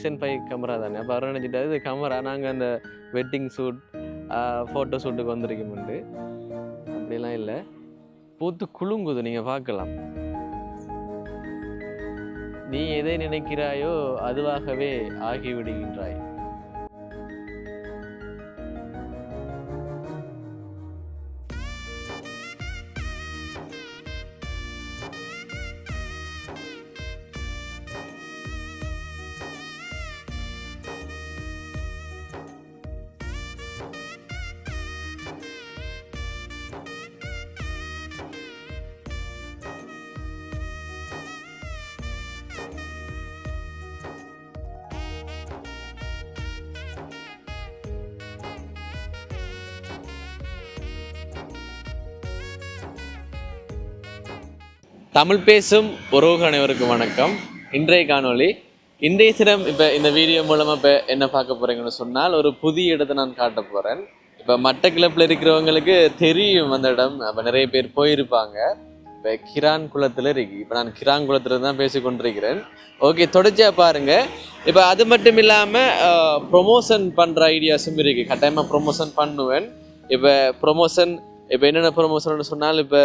Action five camera தானே? அப்போ அவர் நினச்சிட்டாரு இது கேமரா நாங்கள் அந்த வெட்டிங் ஷூட் ஃபோட்டோ ஷூட்டுக்கு வந்திருக்கோம்ண்டு அப்படிலாம் இல்லை. பூத்து குலுங்குது. நீங்கள் பார்க்கலாம். நீ எதை நினைக்கிறாயோ அதுவாகவே ஆகிவிடுகின்றாய். தமிழ் பேசும் உறவுகள் அனைவருக்கும் வணக்கம். இன்றைய காணொளி இன்றைய தினம் இப்போ இந்த வீடியோ மூலமாக இப்போ என்ன பார்க்க போகிறீங்கன்னு சொன்னால் ஒரு புதிய இடத்தை நான் காட்ட போகிறேன் இப்போ மட்டக்கிளப்பில் இருக்கிறவங்களுக்கு தெரியும் அந்த இடம். அப்போ நிறைய பேர் போயிருப்பாங்க. இப்போ கிரான் குளத்தில் இருக்கு. இப்போ நான் கிரான் குளத்தில் தான் பேசி கொண்டிருக்கிறேன். ஓகே தொடர்ச்சியாக பாருங்க. இப்போ அது மட்டும் இல்லாமல் ப்ரொமோஷன் பண்ணுற ஐடியாஸும் இருக்குது கட்டாயமாக ப்ரொமோஷன் பண்ணுவேன். இப்போ ப்ரொமோஷன் இப்போ என்னென்ன ப்ரொமோஷன் சொன்னால் இப்போ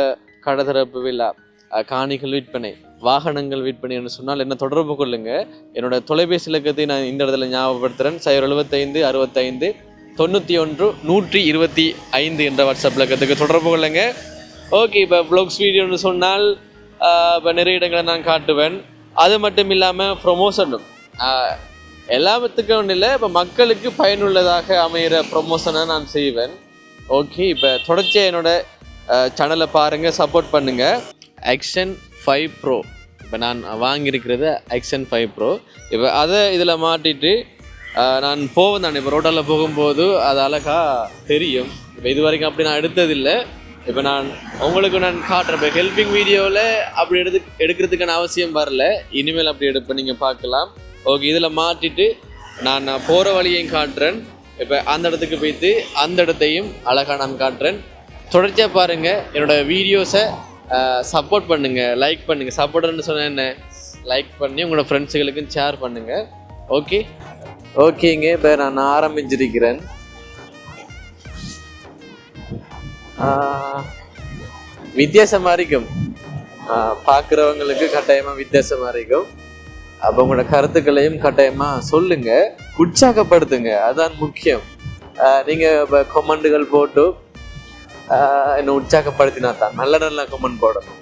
கடை திறப்பு விழா. காணிகள் விற்பனை வாகனங்கள் விற்பனைன்னு சொன்னால் என்ன தொடர்பு கொள்ளுங்க? என்னோட தொலைபேசி இலக்கத்தை நான் இந்த இடத்துல ஞாபகப்படுத்துகிறேன் சைபர் எழுபத்தைந்து அறுபத்தைந்து தொண்ணூற்றி ஒன்று நூற்றி இருபத்தி ஐந்து என்ற வாட்ஸ்அப் இலக்கத்துக்கு தொடர்பு கொள்ளுங்க. ஓகே இப்போ ப்ளாக்ஸ் வீடியோன்னு சொன்னால் இப்போ நிறைய இடங்களை நான் காட்டுவேன். அது மட்டும் இல்லாமல் ப்ரொமோஷனும் எல்லாத்துக்கும் ஒன்றும் இல்லை இப்போ மக்களுக்கு பயனுள்ளதாக அமைகிற ப்ரொமோஷனை நான் செய்வேன். ஓகே இப்போ தொடர்ச்சியாக என்னோட சேனலை பாருங்கள் சப்போர்ட் பண்ணுங்கள் ஆக்ஷன் ஃபைவ் ப்ரோ இப்போ நான் வாங்கியிருக்கிறது ஆக்ஷன் ஃபைவ் ப்ரோ இப்போ அதை இதில் மாட்டிட்டு நான் போவேன் நான் இப்போ ரோட்டில் போகும்போது அது அழகாக தெரியும். இப்போ இது வரைக்கும் அப்படி நான் எடுத்ததில்லை. இப்போ நான் உங்களுக்கு நான் காட்டுறேன். இப்போ ஹெல்பிங் வீடியோவில் அப்படி எடுத்து எடுக்கிறதுக்கான அவசியம் வரல. இனிமேல் அப்படி எடுப்பேன் நீங்கள் பார்க்கலாம். ஓகே இதில் மாட்டிட்டு நான் போகிற வழியையும் காட்டுறேன். இப்போ அந்த இடத்துக்கு போயிட்டு அந்த இடத்தையும் அழகாக நான் காட்டுறேன். தொடர்ச்சியாக பாருங்கள் என்னோடய வீடியோஸை சப்போர்ட் பண்ணுங்கள் லைக் பண்ணுங்கள் சப்போர்ட்னு சொன்ன என்ன? லைக் பண்ணி உங்களோட ஃப்ரெண்ட்ஸுகளுக்கும் ஷேர் பண்ணுங்கள் ஓகே ஓகேங்க இப்போ நான் ஆரம்பிச்சிருக்கிறேன். வித்தியாசமாக இருக்கும். பார்க்குறவங்களுக்கு கட்டாயமாக வித்தியாசமாக இருக்கும். அப்போ உங்களோட கருத்துக்களையும் கட்டாயமாக சொல்லுங்கள் உற்சாகப்படுத்துங்க. அதுதான் முக்கியம். நீங்கள் இப்போ கொமெண்டுகள் போட்டு என்னை உற்சாகப்படுத்தினா தான் நல்ல நல்ல கமெண்ட் போடணும்.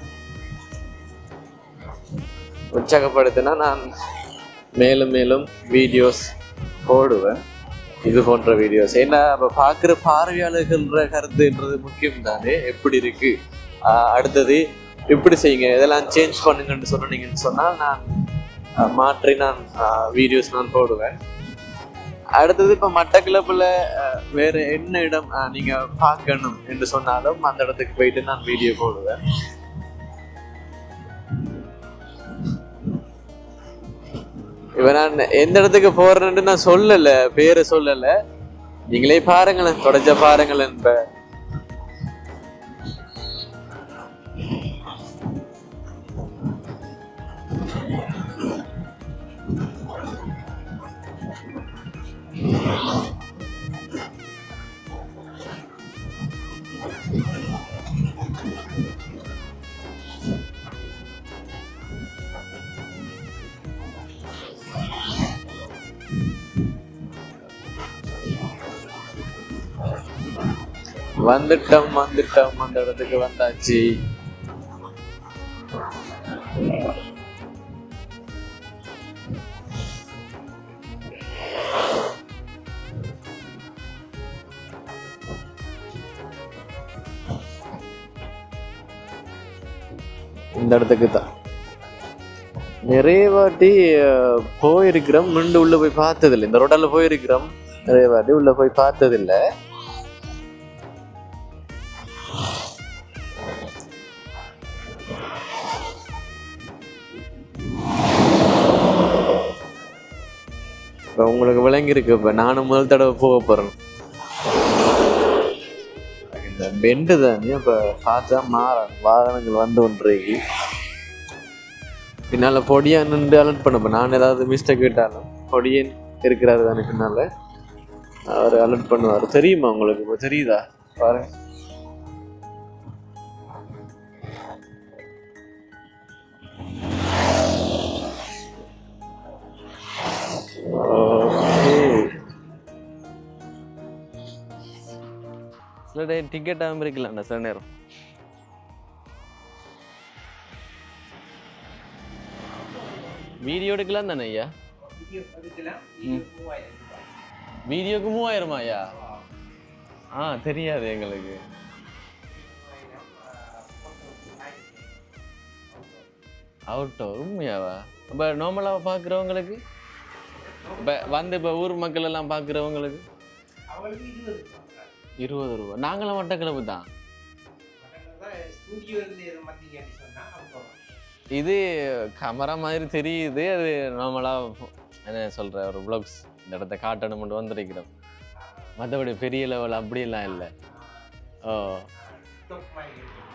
உற்சாகப்படுத்தினா நான் மேலும் மேலும் வீடியோஸ் போடுவேன். இது போன்ற வீடியோஸ் ஏன்னா இப்போ பார்க்குற பார்வையாளர்கள்ன்ற கருத்துன்றது முக்கியம் தானே எப்படி இருக்கு? அடுத்தது இப்படி செய்யுங்க. இதெல்லாம் சேஞ்ச் பண்ணுங்கன்னு சொன்னீங்கன்னு சொன்னால் நான் மாற்றி நான் வீடியோஸ் நான் போடுவேன். அடுத்தது இப்போ மட்டக்கிளப்பில் வேறு என்ன இடம் ஆஹ் நீங்க பார்க்கணும் என்று சொன்னாலும் அந்த இடத்துக்கு போயிட்டு நான் வீடியோ போடுவேன். இப்போ நான் எந்த இடத்துக்கு போறேன்னு நான் சொல்லல பேரை சொல்லல. நீங்களே பாருங்களேன் தொடச்ச பாருங்களேன் இப்ப. வந்துட்டோம் வந்துட்டோம் அந்த இடத்துக்கு வந்தாச்சு. இந்த இடத்துக்கு தான். நிறைய வாட்டி போயிருக்கிறோம். நின்று உள்ள போய் பார்த்ததில்லை. இந்த ரோட்டால போயிருக்கிறோம். நிறைய வாட்டி உள்ள போய் பார்த்ததில்லை. இப்போ உங்களுக்கு விளங்கியிருக்கு இப்போ நானும் முதல் தடவை போக போகிறேன் இந்த பெண்டு தானே இப்போ பார்த்தா மாற வாகனங்கள் வந்து ஒன்றைக்கு பின்னால் பொடியாக நின்று அலர்ட் பண்ணப்போ நான் ஏதாவது மிஸ்டேக் விட்டாலும் கொடியன் இருக்கிறாரு தானே பின்னால். அவர் அலர்ட் பண்ணுவார். தெரியுமா உங்களுக்கு இப்போ தெரியுதா? பாருங்கள் டிக்கெட் ஆகாம இருக்கலாம்டா சில நேரம். வீடியோ எடுக்கலாம் தானே ஐயா? வீடியோக்கு மூவாயிரமா ஐயா? ஆ தெரியாது எங்களுக்கு. அவுட்டோ உண்மையாவா? இப்போ நார்மலாக பார்க்குறவங்களுக்கு இப்போ வந்து இப்போ ஊர் மக்கள் எல்லாம் பார்க்குறவங்களுக்கு அவங்களுக்கு இருபது ரூபா. நாங்களும் வட்டக்கிழப்பு தான். இது கமரா மாதிரி தெரியுது. அது நார்மலாக என்ன சொல்கிற ஒரு ப்ளவுஸ் இந்த இடத்த காட்டணும் மட்டும் வந்திருக்கிறோம். மற்றபடி பெரிய லெவல் அப்படிலாம் இல்லை. ஓ.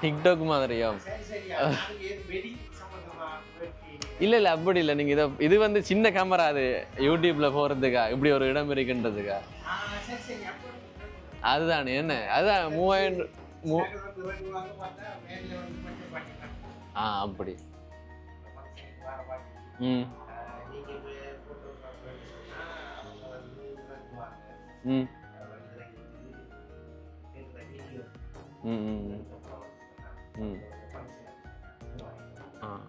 டிக்டாக் மாதிரியா? இல்லை இல்லை அப்படி இல்லை. நீங்கள் இதை இது வந்து சின்ன கேமரா அது. யூடியூப்பில் போகிறதுக்கா இப்படி ஒரு இடம் இருக்குன்றதுக்கா? அதுதானே என்ன? அதுதான் மூவாயிரம் ஆ அப்படி. ம். ம். ம் ம் ம். ஆ.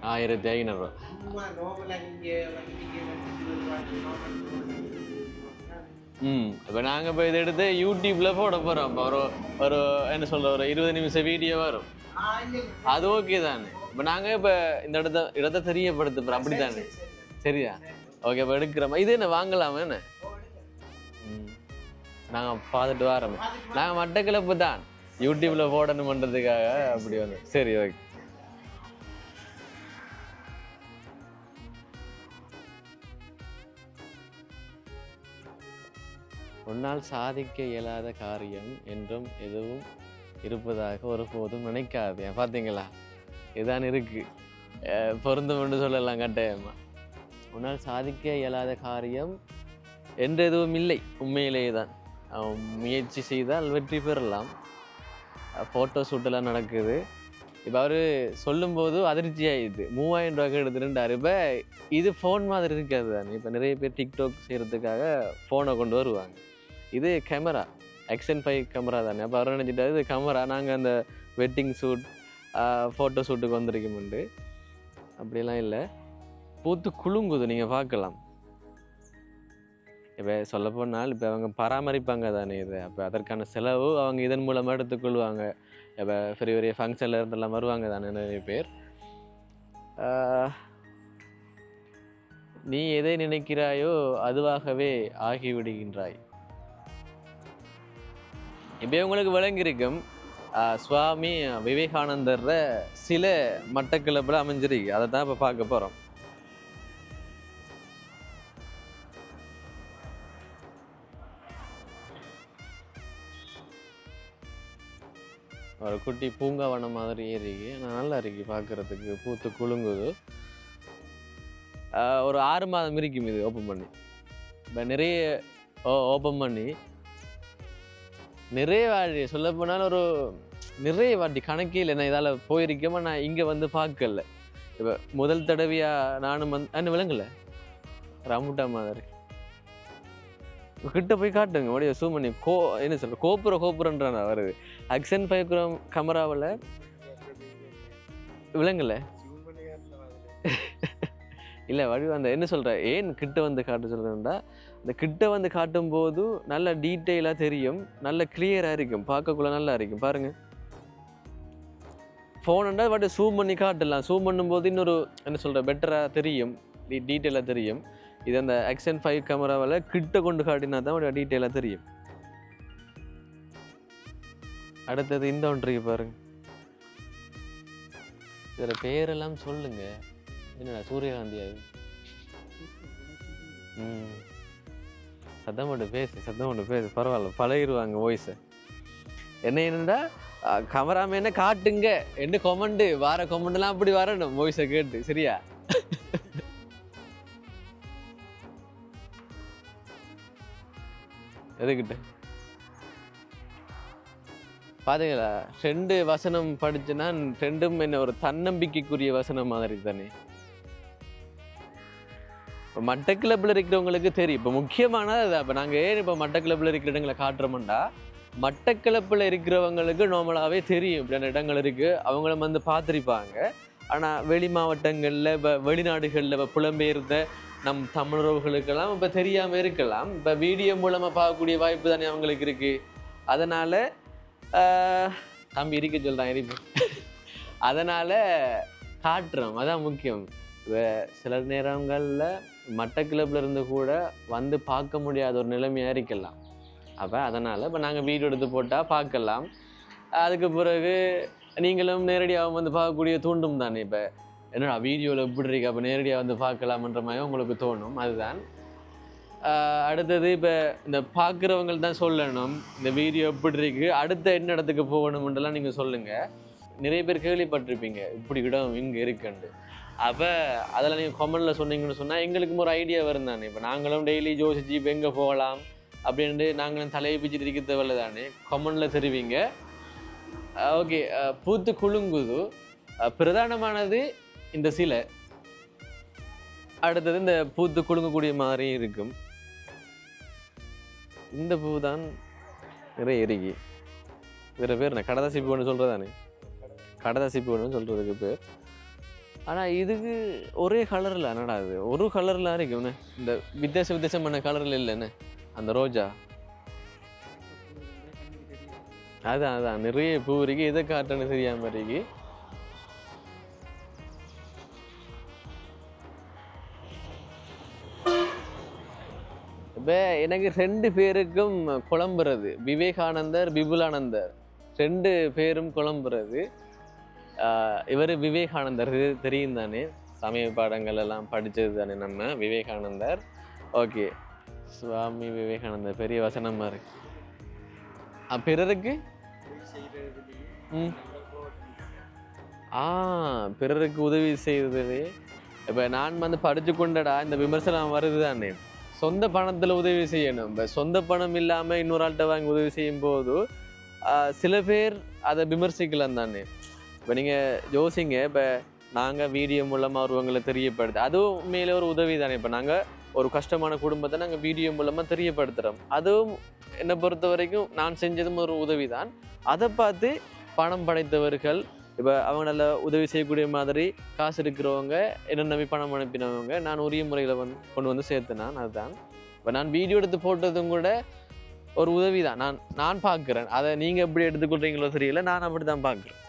ஆயிரத்தி ஐநூறுரூவா சும்மா நோவலா நீங்க ம் இப்போ நாங்கள் இப்போ இதை எடுத்து யூடியூப்பில் போட போகிறோம் இப்போ ஒரு ஒரு என்ன சொல்ற ஒரு இருபது நிமிஷம் வீடியோ வரும். அது ஓகே தானே? இப்போ நாங்கள் இப்போ இந்த இடத்த இடத்த தெரியப்படுத்துகிறோம் அப்படி தானே? சரியா? ஓகே இப்போ எடுக்கிறோமா. இது என்ன வாங்கலாமா என்ன? ம் நாங்கள் பார்த்துட்டு வரோம். நாங்கள் மட்டக்கிழப்பு தான். யூடியூப்பில் போடணுமன்றதுக்காக அப்படி வந்து. சரி ஓகே உன்னால் சாதிக்க இயலாத காரியம் என்றும் எதுவும் இருப்பதாக ஒருபோதும் நினைக்காதே. பார்த்தீங்களா இதுதான் இருக்குது பொருந்தும் என்று சொல்லலாம் கட்டாயமா. உன்னால் சாதிக்க இயலாத காரியம் என்று எதுவும் இல்லை. உண்மையிலேயே தான் அவன் முயற்சி செய்தால் வெற்றி பெறலாம். ஃபோட்டோ ஷூட்டெல்லாம் நடக்குது. இப்போ அவர் சொல்லும்போது அதிர்ச்சி ஆயிடுது மூவாயிரம் ரூபாய்க்கு எடுத்துட்டாரு இப்போ இது ஃபோன் மாதிரி இருக்காது தானே? இப்போ நிறைய பேர் டிக்டாக் செய்கிறதுக்காக ஃபோனை கொண்டு வருவாங்க. இது கேமரா எக்ஸன் ஃபைவ் கேமரா தானே. அப்போ அவர் நினச்சிட்டாரு இது கேமரா நாங்கள் அந்த வெட்டிங் ஷூட் ஃபோட்டோ ஷூட்டுக்கு வந்திருக்கோம்ண்டு அப்படிலாம் இல்லை. பூத்து குலுங்குது. நீங்கள் பார்க்கலாம். இப்போ சொல்லப்போனால் இப்போ அவங்க பராமரிப்பாங்க தானே இது. அப்போ அதற்கான செலவு அவங்க இதன் மூலமாக எடுத்துக்கொள்வாங்க இப்போ பெரிய பெரிய ஃபங்க்ஷனில் இருந்தெல்லாம் வருவாங்க தானே நிறைய பேர். நீ எதை நினைக்கிறாயோ அதுவாகவே ஆகிவிடுகின்றாய். இப்போ உங்களுக்கு விளங்கியிருக்கும். ஆஹ், சுவாமி விவேகானந்தர் சில மட்டக்கிழப்பில் அமைஞ்சிருக்கு. அதை தான் இப்போ பார்க்க போகிறோம் ஒரு குட்டி பூங்காவனம் மாதிரி இருக்கு. ஆனால் நல்லா இருக்கு பார்க்கறதுக்கு. பூத்து குலுங்குது. ஆஹ் ஒரு ஆறு மாதம் இருக்கும் இது ஓப்பன் பண்ணி. இப்போ நிறைய ஓ ஓப்பன் பண்ணி. நிறைய வாட்டி சொல்ல போனால் ஒரு நிறைய வாட்டி கணக்கே இல்லை. நான் இதால் போயிருக்கேமா நான் இங்கே வந்து பார்க்கல. இப்போ முதல் தடவையாக நானும் வந்து அண்ணன் விளங்கல ரமுட்டா மாதிரி. கிட்ட போய் காட்டுங்க. உடைய சூம் பண்ணி. கோ என்ன சொல்ற கோபுர கோபுரன்றான வருது அக்ஷன் ஃபைவ் கேமராவில் விளங்கல இல்லை வடி அந்த என்ன சொல்ற ஏன் கிட்ட வந்து காட்ட சொல்கிறேன்டா இந்த கிட்ட வந்து காட்டும் போது நல்ல டீட்டெயிலாக தெரியும் நல்ல கிளியராக இருக்கும் பார்க்கக்குள்ள நல்லா இருக்கும். பாருங்கள் ஃபோனுண்டா வாட்டி ஜூம் பண்ணி காட்டலாம். ஜூம் பண்ணும்போது இன்னொரு என்ன சொல்கிற பெட்டராக தெரியும். டீட்டெயிலாக தெரியும். இது அந்த எக்ஸன் ஃபைவ் கேமராவில் கிட்ட கொண்டு காட்டினா தான் டீட்டெயிலாக தெரியும். அடுத்தது இந்த ஒன்று இருக்கு பாருங்க. இதில் பேரெல்லாம் சொல்லுங்க. என்னடா சூரியகாந்தி ம். சத்தம் மட்டும் பேசு சத்தம் மட்டும் பேசு. பரவாயில்ல பழகிடுவாங்க வாய்ஸை என்ன என்னடா கமராமேன காட்டுங்க. என்ன கொமெண்டு வார கொமெண்ட்லாம் அப்படி வரணும் வாய்ஸை கேட்டு சரியா? எதுக்கிட்ட? பாத்தீங்களா? ரெண்டு வசனம் படிச்சுன்னா ரெண்டும் என்ன ஒரு தன்னம்பிக்கைக்குரிய வசனம் மாதிரி தானே? இப்போ மட்டக்கிளப்பில் இருக்கிறவங்களுக்கு தெரியும். இப்போ முக்கியமானது இப்போ அப்போ நாங்கள் ஏன் இப்போ மட்டக்கிளப்பில் இருக்கிற இடங்களை காட்டுறோம்டா மட்டக்கிளப்பில் இருக்கிறவங்களுக்கு நார்மலாகவே தெரியும். இப்படியான இடங்கள் இருக்குது அவங்களும் வந்து பார்த்துருப்பாங்க. ஆனால் வெளி மாவட்டங்களில் இப்போ வெளிநாடுகளில் இப்போ புலம்பெயர்ந்த நம் தமிழர்களுக்கெல்லாம் இப்போ தெரியாமல் இருக்கலாம். இப்போ வீடியோ மூலமாக பார்க்கக்கூடிய வாய்ப்பு தானே அவங்களுக்கு இருக்குது அதனால் தம்பி இருக்க சொல்கிறான் இருப்பு அதனால் காட்டுறோம். அதான் முக்கியம். இப்போ சில நேரங்களில் மட்டக்கிளப்பில் இருந்து கூட வந்து பார்க்க முடியாத ஒரு நிலைமையாக இருக்கலாம் அப்போ அதனால் இப்போ நாங்கள் வீடியோ எடுத்து போட்டால் பார்க்கலாம். அதுக்கு பிறகு நீங்களும் நேரடியாக வந்து பார்க்கக்கூடிய தூண்டும் தானே இப்போ? என்னடா வீடியோவில் எப்படி இருக்கு? அப்போ நேரடியாக வந்து பார்க்கலாம்ன்ற மாதிரி உங்களுக்கு தோணும். அதுதான். அடுத்தது இப்போ இந்த பார்க்குறவங்க தான் சொல்லணும். இந்த வீடியோ எப்படி இருக்கு. அடுத்த என்ன இடத்துக்கு போகணுமென்றலாம் நீங்கள் சொல்லுங்கள் நிறைய பேர் கேள்விப்பட்டிருப்பீங்க. இப்படி இடம் இங்கே இருக்குன்ட்டு. அப்போ அதில் நீங்கள் கமெண்டில் சொன்னீங்கன்னு சொன்னால் எங்களுக்கும் ஒரு ஐடியா வரும் தானே. இப்போ நாங்களும் டெய்லி ஜோசிச்சு இப்போ எங்கே போகலாம் அப்படின்ட்டு நாங்களும் தலையை பிச்சுட்டு இருக்க தேவையில்ல தானே. கமெண்டில் தெரிவிங்க. ஓகே பூத்து குலுங்குது. பிரதானமானது இந்த சிலை. அடுத்தது இந்த பூத்து குலுங்கக்கூடிய மாதிரி இருக்கும். இந்த பூ தான் நிறைய எரிகி வேறு பேர் என்ன? கடதாசி பூன்னு சொல்கிறதானே கடதாசி பூன்னு சொல்கிறதுக்கு பேர். ஆனால் இதுக்கு ஒரே கலரில் என்னடா அது ஒரு கலரில் இருக்கும்ண்ணே இந்த வித்தியாச வித்தியாசமான கலரில் இல்லைண்ணே அந்த ரோஜா. அதான் அதான். நிறைய பூ இருக்கு. எதை காட்டுன்னு தெரியாம இருக்கு. இப்போ எனக்கு ரெண்டு பேருக்கும் குழம்புறது. விவேகானந்தர் விபுலானந்தர். ரெண்டு பேரும் குழம்புறது. இவர் விவேகானந்தர். இது தெரியும் தானே? சமய பாடங்கள் எல்லாம் படித்தது தானே நம்ம? விவேகானந்தர். ஓகே. சுவாமி விவேகானந்தர் பெரிய வசனமாக இருக்கு. பிறருக்கு? ம். ஆ பிறருக்கு உதவி செய்தது. இப்போ நான் வந்து படித்து கொண்டடா இந்த விமர்சனம் வருது தானே? சொந்த பணத்தில் உதவி செய்யணும். இப்போ சொந்த பணம் இல்லாமல் இன்னொரு ஆள்கிட்ட வாங்கி உதவி செய்யும் போது சில பேர் அதை விமர்சிக்கலாம் தானே? இப்போ நீங்கள் யோசிங்க இப்போ நாங்கள் வீடியோ மூலமாக ஒருவங்களை தெரியப்படுத்து அதுவும் மேலே ஒரு உதவி தானே இப்போ நாங்கள் ஒரு கஷ்டமான குடும்பத்தை நாங்கள் வீடியோ மூலமாக தெரியப்படுத்துகிறோம் அதுவும் என்னை பொறுத்த வரைக்கும் நான் செஞ்சதும் ஒரு உதவி தான் அதை பார்த்து பணம் படைத்தவர்கள் இப்போ அவங்களால உதவி செய்யக்கூடிய மாதிரி காசு இருக்கிறவங்க என்ன நம்பி பணம் அனுப்பினவங்க நான் உரிய முறையில் வந்து கொண்டு வந்து சேர்த்துனான் அதுதான். இப்போ நான் வீடியோ எடுத்து போட்டதும் கூட ஒரு உதவி தான் நான் நான் பார்க்குறேன். அதை நீங்கள் எப்படி எடுத்துக்கொள்கிறீங்களோ தெரியல நான் அப்படி தான் பார்க்குறேன்.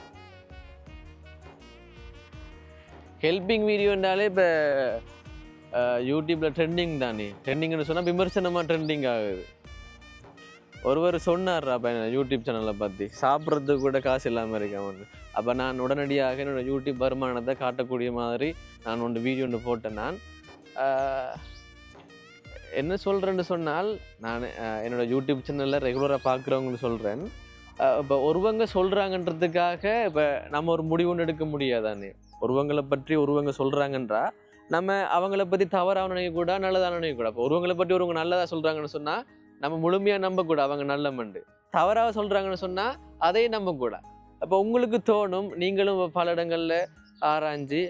ஹெல்பிங் வீடியோன்றாலே இப்போ யூடியூப்பில் ட்ரெண்டிங் தானே. ட்ரெண்டிங்னு சொன்னால் விமர்சனமாக ட்ரெண்டிங் ஆகுது. ஒருவர் சொன்னார் அப்போ யூடியூப் சேனலை பற்றி சாப்பிட்றதுக்கு கூட காசு இல்லாமல் இருக்கேன் ஒன்று அப்போ நான் உடனடியாக என்னோட யூடியூப் வருமானத்தை காட்டக்கூடிய மாதிரி நான் ஒன்று வீடியோ ஒன்று போட்டேன் நான். என்ன சொல்கிறேன்னு சொன்னால் நான் என்னோடய யூடியூப் சேனலில் ரெகுலராக பார்க்குறவங்கன்னு சொல்கிறேன் இப்போ ஒருவங்க சொல்கிறாங்கன்றதுக்காக இப்போ நம்ம ஒரு முடிவு ஒன்று எடுக்க முடியாதானே? ஒருவங்களை பற்றி ஒருவங்க சொல்கிறாங்கன்றா நம்ம அவங்கள பற்றி தவறாக நினைக்கக்கூடா நல்லதாக நினைக்கக்கூடா இப்போ ஒருவங்களை பற்றி ஒருவங்க நல்லதாக சொல்கிறாங்கன்னு சொன்னால் நம்ம முழுமையாக நம்பக்கூடாது அவங்க நல்ல மண்டு. தவறாக சொல்கிறாங்கன்னு சொன்னால் அதையும் நம்பக்கூடாது அப்போ உங்களுக்கு தோணும் நீங்களும் பல இடங்களில் ஆராய்ஞ்சு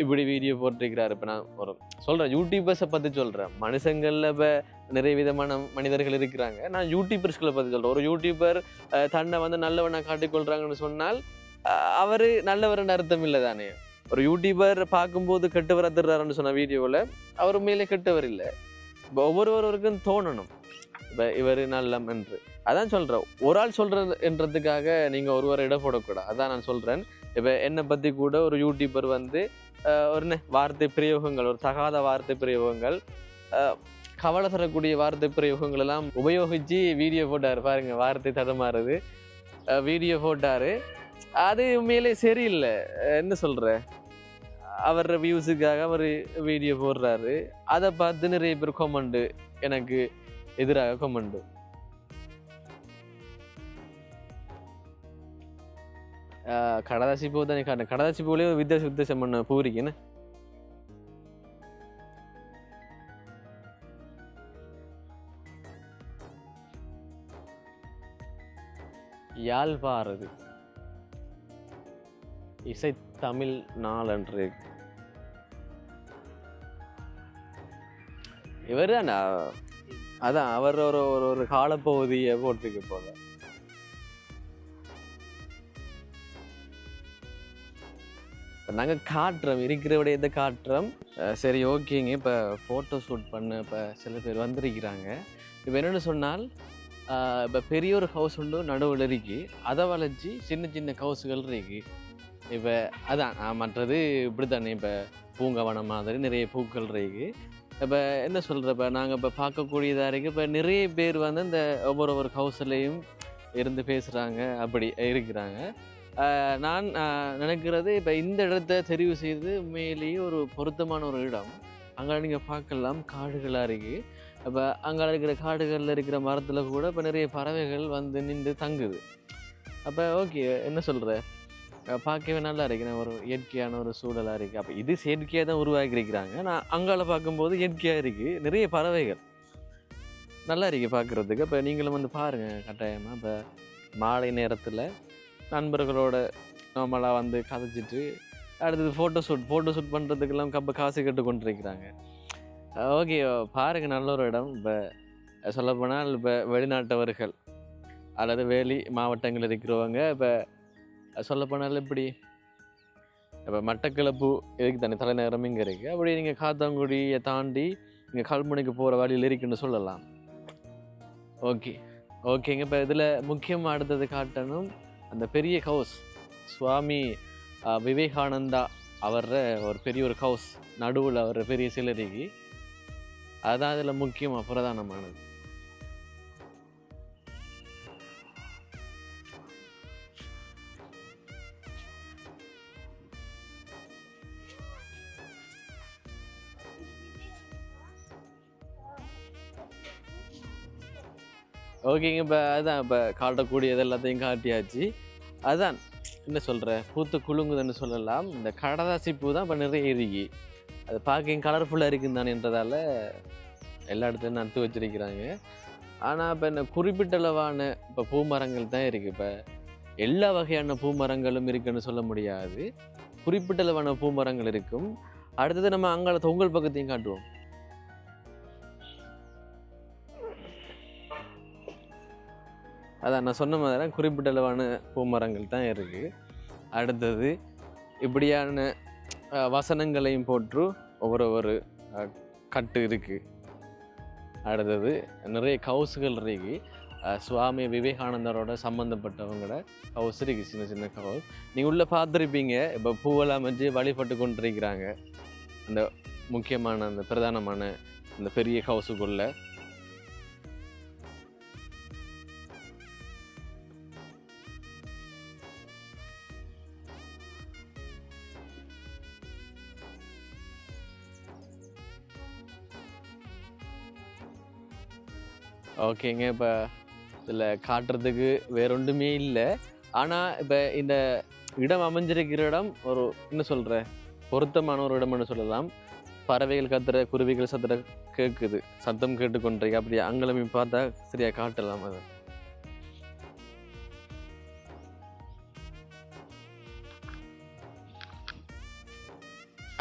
இப்படி வீடியோ போட்டிருக்கிறார். இப்போ நான் ஒரு சொல்கிறேன் யூடியூபர்ஸை பற்றி சொல்கிறேன் மனுஷங்களில் இப்போ நிறைய விதமான மனிதர்கள் இருக்கிறாங்க. நான் யூடியூபர்ஸ்களை பற்றி சொல்கிறேன் ஒரு யூடியூபர் தன்னை வந்து நல்லவனாக காட்டிக்கொள்கிறாங்கன்னு சொன்னால் அவர் நல்லவர்னு அர்த்தம் இல்லை தானே. ஒரு யூடியூபர் பார்க்கும்போது கெட்டவர் அத்துறாருன்னு சொன்ன வீடியோவில் அவர் உண்மையிலே கெட்டவர் இல்லை. இப்போ ஒவ்வொருவருக்கும் தோணணும். இப்போ இவர் நல்லம் என்று. அதான் சொல்கிறேன் ஒரு ஆள் சொல்கிறது என்றதுக்காக நீங்கள் ஒருவர் இடம் போடக்கூடாது. அதான் நான் சொல்கிறேன் இப்போ என்னை பற்றி கூட ஒரு யூடியூபர் வந்து ஒரு வார்த்தை பிரயோகங்கள் ஒரு தகாத வார்த்தை பிரயோகங்கள் கவலை தரக்கூடிய வார்த்தை பிரயோகங்கள் எல்லாம் உபயோகித்து வீடியோ போட்டார். பாருங்கள் வார்த்தை தடுமாறுது. வீடியோ போட்டார். அது உண்மையிலே சரியில்லை. என்ன சொல்கிற அவர் வியூஸுக்காக அவர் வீடியோ போடுறாரு. அதை பார்த்து நிறைய பேர் கொமெண்டு எனக்கு எதிராக கொமெண்டு கடதாசி பூ தானே காரணம் கடதாசி பூலேயே வித்தியாச வித்தியாசம் பண்ண பூ இருக்கு இசை தமிழ் நாளன்று. இவர் அதான் அவர் ஒரு ஒரு ஒரு காலப்பகுதியை போட்டுக்கு போல நாங்கள் நாங்க காட்டுறோம் இருக்கிற விடயத்தை காட்டுறோம். சரி ஓகேங்க. இப்போ ஃபோட்டோ ஷூட் பண்ண இப்போ சில பேர் வந்திருக்கிறாங்க. இப்போ என்னென்னு சொன்னால் இப்போ பெரிய ஒரு ஹவுஸ் உண்டு நடுவில் இருக்கு. அதை வளைச்சி சின்ன சின்ன ஹவுஸுகள் இருக்கு. இப்போ அதான் மற்றது இப்படி தானே இப்போ பூங்கவனம் மாதிரி நிறைய பூக்கள் இருக்கு. இப்போ என்ன சொல்கிற இப்போ நாங்கள் இப்போ பார்க்கக்கூடியதாக இருக்குது இப்போ நிறைய பேர் வந்து இந்த ஒவ்வொரு ஒவ்வொரு ஹவுஸ்லேயும் இருந்து பேசுகிறாங்க அப்படி இருக்கிறாங்க. நான் நினைக்கிறது இப்போ இந்த இடத்த தெரிவு செய்து உண்மையிலேயே ஒரு பொருத்தமான ஒரு இடம். அங்கே நீங்கள் பார்க்கலாம் காடுகளாக இருக்குது இப்போ அங்கே இருக்கிற காடுகளில் இருக்கிற மரத்தில் கூட இப்போ நிறைய பறவைகள் வந்து நின்று தங்குது. அப்போ ஓகே என்ன சொல்கிற பார்க்கவே நல்லா இருக்கு. நான் ஒரு இயற்கையான ஒரு சூழலாக இருக்குது அப்போ இது செயற்கையாக தான் உருவாக்கியிருக்கிறாங்க. நான் அங்கால பார்க்கும்போது இயற்கையாக இருக்குது நிறைய பறவைகள். நல்லா இருக்குது பார்க்குறதுக்கு. இப்போ நீங்களும் வந்து பாருங்கள் கட்டாயமாக இப்போ மாலை நேரத்தில் நண்பர்களோட நார்மலாக வந்து கதைச்சிட்டு அடுத்தது ஃபோட்டோ ஷூட் ஃபோட்டோ ஷூட் பண்ணுறதுக்கெல்லாம் கப்ப காசு கட்டு கொண்டிருக்கிறாங்க. ஓகே பாருங்கள் நல்ல ஒரு இடம். இப்போ சொல்லப்போனால் இப்போ வெளிநாட்டவர்கள் அல்லது வேலி மாவட்டங்கள் இருக்கிறவங்க இப்போ சொல்லப்போனால் இப்படி. இப்போ மட்டக்களப்பு இதுக்கு தனி தலைநகரம் இங்கே இருக்குது அப்படி நீங்கள் காத்தாங்குடியை தாண்டி இங்கே கல்முனைக்கு போகிற வழியில் இருக்குன்னு சொல்லலாம். ஓகே. ஓகேங்க. இப்போ இதில் முக்கியமாக அடுத்தது காட்டணும். அந்த பெரிய ஹவுஸ் சுவாமி விவேகானந்தா அவர்ற ஒரு பெரிய ஒரு ஹவுஸ் நடுவில் அவர் பெரிய சிலரிக்கு அதுதான் அதில் முக்கியமாக பிரதானமானது. ஓகேங்க இப்போ அதுதான் இப்போ காட்டக்கூடியது எல்லாத்தையும் காட்டியாச்சு. அதுதான் என்ன சொல்கிற பூத்து குலுங்குதுன்னு சொல்லலாம். இந்த கடதாசி பூ தான் இப்போ நிறைய இருக்கு அது பார்க்க கலர்ஃபுல்லாக இருக்குன்னு தானேன்றதால எல்லா இடத்துலையும் நட்டு வச்சிருக்கிறாங்க. ஆனால் இப்போ இந்த குறிப்பிட்டளவான இப்போ பூமரங்கள் தான் இருக்குது இப்போ எல்லா வகையான பூமரங்களும் இருக்குன்னு சொல்ல முடியாது. குறிப்பிட்டளவான பூமரங்கள் இருக்கும். அடுத்தது நம்ம அங்கே தொங்கல் பக்கத்தையும் காட்டுவோம். அதான் நான் சொன்ன மாதிரி தான் குறிப்பிட்ட அளவான பூமரங்கள் தான் இருக்குது அடுத்தது இப்படியான வசனங்களையும் போற்று ஒவ்வொரு ஒரு கட்டு இருக்குது அடுத்தது நிறைய கவுசுகள் இருக்கு. சுவாமி விவேகானந்தரோட சம்மந்தப்பட்டவங்களோட கவுஸ் இருக்குது சின்ன சின்ன கவுஸ் நீங்கள் உள்ளே பார்த்துருப்பீங்க இப்போ பூவெல்லாம் அமைஞ்சு வழிபட்டு கொண்டிருக்கிறாங்க. அந்த முக்கியமான அந்த பிரதானமான அந்த பெரிய ஹவுஸுக்குள்ளே ஓகேங்க இப்போ இதில் காட்டுறதுக்கு வேற ஒன்றுமே இல்லை. ஆனால் இப்போ இந்த இடம் அமைஞ்சிருக்கிற இடம் ஒரு என்ன சொல்கிற பொருத்தமான ஒரு இடம்னு சொல்லலாம். பறவைகள் கத்துற குருவிகள் சத்துற கேட்குது சத்தம் கேட்டுக்கொண்டிருக்கு அப்படி அங்கெல்லாம் பார்த்தா சரியா காட்டலாம் அதை.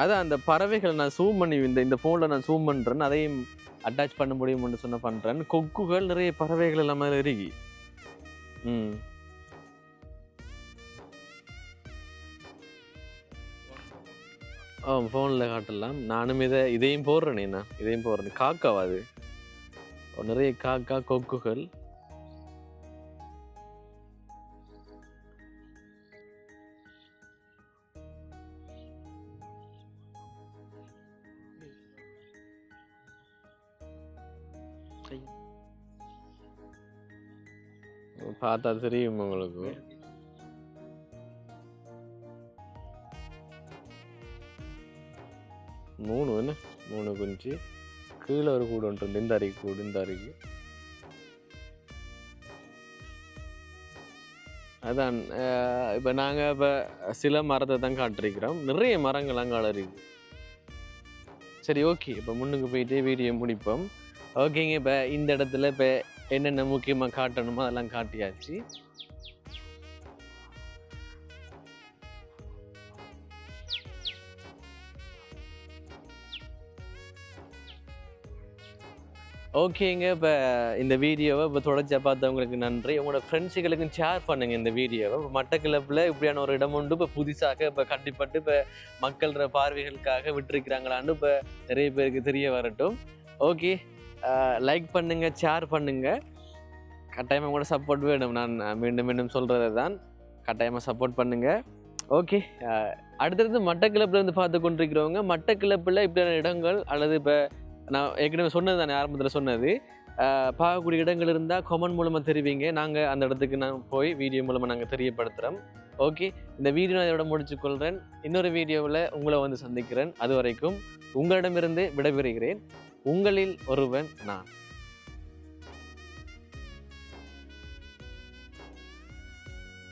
அதான் அந்த பறவைகளை நான் சூம் பண்ணி இந்த இந்த ஃபோனில் நான் சூம் பண்ணுறேன் அதையும் அட்டாச் பண்ண முடியும்னு சொன்ன பண்ணுறேன் கொக்குகள் நிறைய பறவைகள் எல்லாமே இருக்கு ம். ஆ ஃபோனில் காட்டலாம். நானும் இதை இதையும் போடுறேனேண்ணா நான் இதையும் போடுறேன். காக்காவா அது? நிறைய காக்கா கொக்குகள். பார்த்தா தெரியும் உங்களுக்கு. மூணு என்ன? மூணு குஞ்சு. கீழே ஒரு கூடு ஒன்று இந்த அறைக்கு கூடு இந்த அறைக்கு அதான் இப்போ நாங்கள் இப்போ சில மரத்தை தான் காட்டிருக்கிறோம். நிறைய மரங்கள் அங்கே இருக்கு சரி ஓகே இப்போ முன்னுக்கு போயிட்டு வீடியோ முடிப்போம். ஓகேங்க இப்போ இந்த இடத்துல இப்போ என்னென்ன முக்கியமாக காட்டணுமோ அதெல்லாம் காட்டியாச்சு. ஓகேங்க இப்போ இந்த வீடியோவை இப்போ தொடர்ச்சியாக பார்த்தவங்களுக்கு நன்றி. உங்களோட ஃப்ரெண்ட்ஸுகளுக்கும் ஷேர் பண்ணுங்கள் இந்த வீடியோவை. இப்போ மட்டக்கிழப்பில் இப்படியான ஒரு இடம் உண்டு. இப்போ புதுசாக இப்போ கட்டிப்பட்டு இப்போ மக்களோட பார்வைகளுக்காக விட்டுருக்கிறாங்களான்னு இப்போ நிறைய பேருக்கு தெரிய வரட்டும். ஓகே லைக் பண்ணுங்கள் ஷேர் பண்ணுங்கள் கட்டாயமாக கூட சப்போர்ட் வேணும். நான் மீண்டும் மீண்டும் சொல்கிறது தான் கட்டாயமாக சப்போர்ட் பண்ணுங்கள் ஓகே அடுத்தது மட்டக்கிளப்பில் இருந்து பார்த்து கொண்டிருக்கிறவங்க மட்டக்கிழப்பில் இப்படியான இடங்கள் அல்லது இப்போ நான் ஏற்கனவே சொன்னது தானே ஆரம்பத்தில் சொன்னது. பார்க்கக்கூடிய இடங்கள் இருந்தால் கமெண்ட் மூலமாக தெரிவிங்க. நாங்கள் அந்த இடத்துக்கு நான் போய் வீடியோ மூலமாக நாங்கள் தெரியப்படுத்துகிறோம் ஓகே இந்த வீடியோ நான் இதோட முடிச்சுக்கொள்கிறேன் இன்னொரு வீடியோவில் உங்களை வந்து சந்திக்கிறேன். அது வரைக்கும் உங்களிடமிருந்து விடைபெறுகிறேன். உங்களில் ஒருவன் நான்.